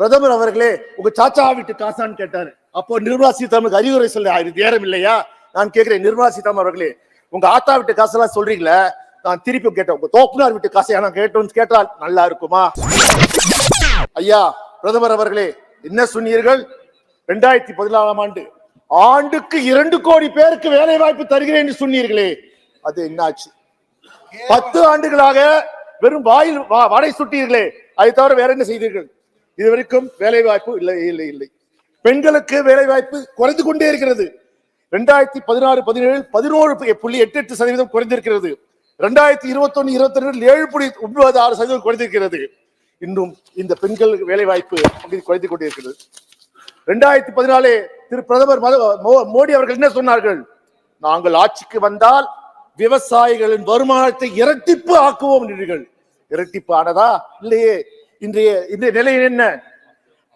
பிரதமர் அவர்களே உங்க சாச்சா வீட்டு காசான்னு கேட்டாரு. அப்போ நிர்மலா சீதாராமனுக்கு அறிவுரை சொல்ல இது நேரம் இல்லையா? நான் கேட்கிறேன் நிர்மலா சீதாராமன் அவர்களே உங்க ஆத்தா வீட்டு காசெல்லாம் சொல்றீங்களே? நான் திருப்பி கேட்டேன் உங்க தோப்புனார் வீட்டு காசை நான் கேட்டோம்னு கேட்டால் நல்லா இருக்குமா? ஐயா பிரதமர் அவர்களே என்ன சொன்னீர்கள்? ரெண்டாயிரத்தி பதினாலாம் ஆண்டு ஆண்டுக்கு இரண்டு கோடி பேருக்கு வேலை வாய்ப்பு தருகிறேன் என்று சொன்னீர்களே. அது என்னாச்சு? பத்து ஆண்டுகளாக வெறும் வாயில் வா- வடை சுட்டீர்களே. அதை தவிர வேற என்ன செய்தீர்கள்? இதுவரைக்கும் வேலை வாய்ப்பு இல்லை இல்லை இல்லை. பெண்களுக்கு வேலை வாய்ப்பு குறைந்து கொண்டே இருக்கிறது. ரெண்டாயிரத்தி பதினாறு பதினேழு பதினோரு புள்ளி எட்டு எட்டு சதவீதம் குறைந்திருக்கிறது. ரெண்டாயிரத்தி இருபத்தொன்னு இருபத்தி ரெண்டு ஏழு புள்ளி ஒன்பது ஆறு சதவீதம் குறைந்திருக்கிறது. இன்னும் இந்த பெண்கள் வேலை வாய்ப்பு பகுதி குறைந்து கொண்டிருக்கிறது ரெண்டாயிரத்தி பதினாலே திரு பிரதமர் மோ- மோடி அவர்கள் என்ன சொன்னார்கள்? நாங்கள் ஆட்சிக்கு வந்தால் விவசாயிகளின் வருமானத்தை இரட்டிப்பு ஆக்குவோம் என்றீர்கள். இரட்டிப்பு ஆனதா? இல்லையே. இன்றைய இன்றைய நிலை என்ன?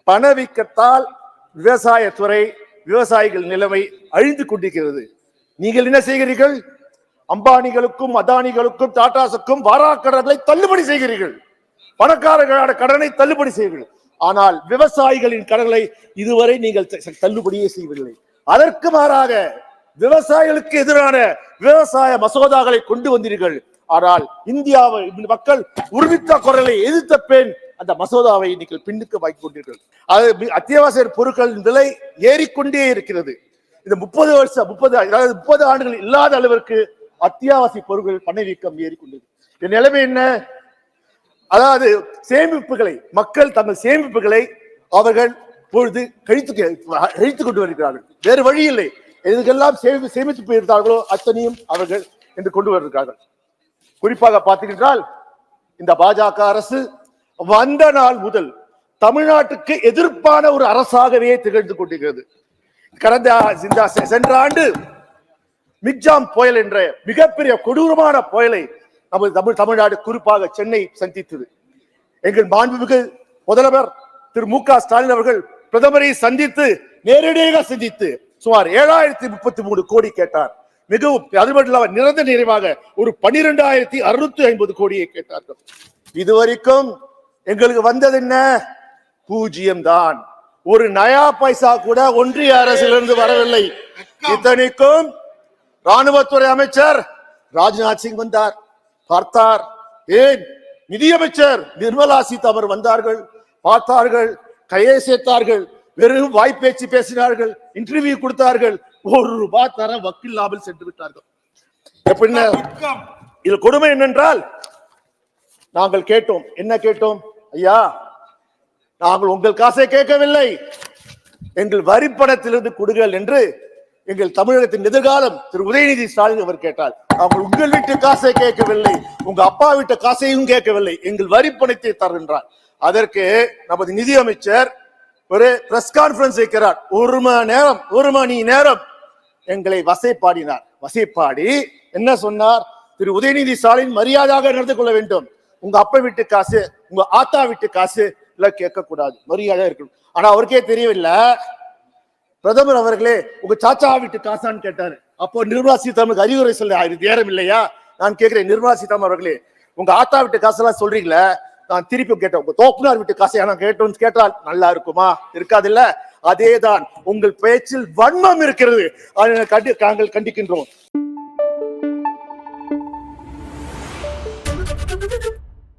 பணவீக்கத்தால் விவசாயத்துறை விவசாயிகள் நிலைமை அழிந்து கொண்டிருக்கிறது. நீங்கள் என்ன செய்கிறீர்கள்? அம்பானிகளுக்கும் அதானிகளுக்கும் டாடாஸுக்கும் வாராக்கடன்களை தள்ளுபடி செய்கிறீர்கள். பணக்காரர்களான கடனை தள்ளுபடி செய்வீர்கள் ஆனால் விவசாயிகளின் கடன்களை இதுவரை நீங்கள் தள்ளுபடியே செய்யவில்லை. அதற்கு மாறாக விவசாயிகளுக்கு எதிரான விவசாய மசோதாக்களை கொண்டு வந்தீர்கள். ஆனால் இந்தியாவை இந்த மக்கள் உருவித்த குரலை எதிர்த்த பெண் அந்த மசோதாவை நீங்கள் பின்னுக்கு வாங்கி கொண்டீர்கள். அது அத்தியாவசிய பொருட்களின் விலை ஏறிக்கொண்டே இருக்கிறது. இந்த முப்பது வருஷம் முப்பது அதாவது முப்பது ஆண்டுகள் இல்லாத அளவிற்கு அத்தியாவசிய பொருட்கள் பணவீக்கம் ஏறிக்கொண்டது. என் நிலைமை என்ன? அதாவது சேமிப்புகளை மக்கள் தங்கள் சேமிப்புகளை அவர்கள் பொழுது கழித்து கழித்து கொண்டு வருகிறார்கள். வேறு வழி இல்லை. எதுக்கெல்லாம் சேமி சேமித்து போயிருந்தார்களோ அத்தனையும் அவர்கள் என்று கொண்டு வருகிறார்கள் குறிப்பாக பார்த்தீங்கன்றால் இந்த பாஜக அரசு வந்த நாள் முதல் தமிழ்நாட்டுக்கு எதிர்ப்பான ஒரு அரசாகவே திகழ்ந்து கொண்டிருக்கிறது. கடந்த இந்த சென்ற ஆண்டு மிக்ஜாம் புயல் என்ற மிகப்பெரிய கொடூரமான புயலை நமது தமிழ் தமிழ்நாடு குறிப்பாக சென்னை சந்தித்தது. எங்கள் மாண்புமிகு முதல்வர் திரு மு க ஸ்டாலின் அவர்கள் பிரதமரை சந்தித்து நேரடியாக சந்தித்து சுமார் ஏழாயிரத்தி முப்பத்தி மூணு கோடி கேட்டார். மிகவும் அது மட்டும் இல்லாமல் நிறைவாக ஒரு பனிரெண்டாயிரத்தி அறுநூத்தி ஐம்பது கோடியை கேட்டார்கள். இதுவரைக்கும் எங்களுக்கு வந்தது என்ன? பூஜ்ஜியம் தான் ஒரு நயா பைசா கூட ஒன்றிய அரசிலிருந்து வரவில்லை. இத்தனைக்கும் ராணுவத்துறை அமைச்சர் ராஜ்நாத் சிங் வந்தார். பார்த்தார். ஏன்? நிதியமைச்சர் நிர்மலா சீதாராமன் வந்தார்கள். பார்த்தார்கள். கையை சேர்த்தார்கள். வெறும் வாய்ப்பேச்சு பேசினார்கள். இன்டர்வியூ கொடுத்தார்கள். ஒரு ரூபாய் தர வக்கில்லாமல் சென்று விட்டார்கள். எப்படின்னா இது கொடுமை என்னென்றால் நாங்கள் கேட்டோம். என்ன கேட்டோம்? ஐயா நாங்கள் உங்கள் காசை கேட்கவில்லை. எங்கள் வரிப்பணத்திலிருந்து கொடுங்கள் என்று எங்கள் தமிழகத்தின் எதிர்காலம் திரு உதயநிதி ஸ்டாலின் அவர் கேட்டார். நாங்கள் உங்கள் வீட்டு காசை கேட்கவில்லை உங்க அப்பா வீட்டு காசையும் கேட்கவில்லை எங்கள் வரிப்பணத்தை தருகின்றார். அதற்கு நமது நிதியமைச்சர் ஒரு பிரஸ் கான்பரன்ஸ் வைக்கிறார். ஒரு மணி நேரம் ஒரு மணி நேரம் எங்களை வசைப்பாடினார். வசைப்பாடி என்ன சொன்னார்? திரு உதயநிதி ஸ்டாலின் மரியாதையாக நடந்து கொள்ள வேண்டும். உங்க அப்பா வீட்டு காசு உங்க ஆத்தா வீட்டு காசு எல்லாம் கேட்கக்கூடாது. மரியாதை இருக்கணும். ஆனா அவருக்கே தெரியவில்லை. பிரதமர் அவர்களே உங்க சாச்சா வீட்டு காசான்னு கேட்டாரு. அப்போ நிர்மலா சீதாராமனுக்கு அறிவுரை சொல்ல இது நேரம் இல்லையா? நான் கேட்கிறேன் நிர்மலா சீதாராமன் அவர்களே உங்க ஆத்தா வீட்டு காசெல்லாம் சொல்றீங்களே? நான் திருப்பி கேட்டேன் உங்க தோப்புனார் வீட்டு காசை நான் கேட்டோம்னு கேட்டால் நல்லா இருக்குமா? இருக்காது இல்ல அதேதான் உங்கள் பேச்சில் வன்மம் இருக்கிறது. அதை கண்டி நாங்கள் கண்டிக்கின்றோம்.